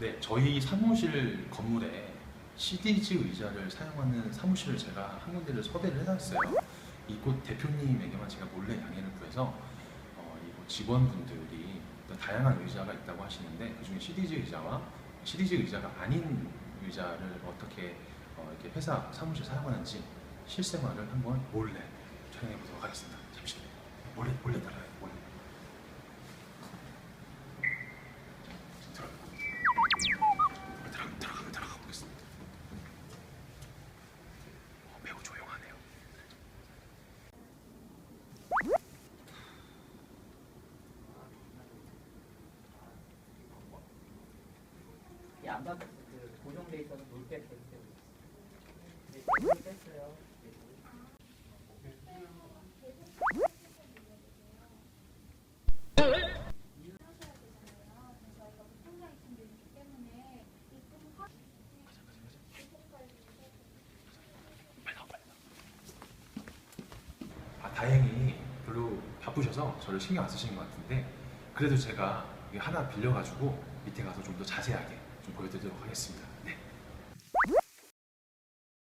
네, 저희 사무실 건물에 CDG 의자를 사용하는 사무실을 제가 한 군데를 섭외를 해놨어요. 이곳 대표님에게만 제가 몰래 양해를 구해서 어, 이곳 직원분들이 다양한 의자가 있다고 하시는데 그중에 CDG 의자와 CDG 의자가 아닌 의자를 어떻게 어, 이렇게 회사 사무실 사용하는지 실생활을 한번 몰래 촬영해 보도록 하겠습니다. 잠시만요. 몰래 몰래 따라요. 안박 그 고정돼 있어서 물백 계속 되고 있어요. 네, 물 뺐어요. 네. 아 다행히 별로 바쁘셔서 저를 신경 안 쓰시는 것 같은데 그래도 제가 하나 빌려가지고 밑에 가서 좀 더 자세하게 좀 보여드리도록 하겠습니다. 네.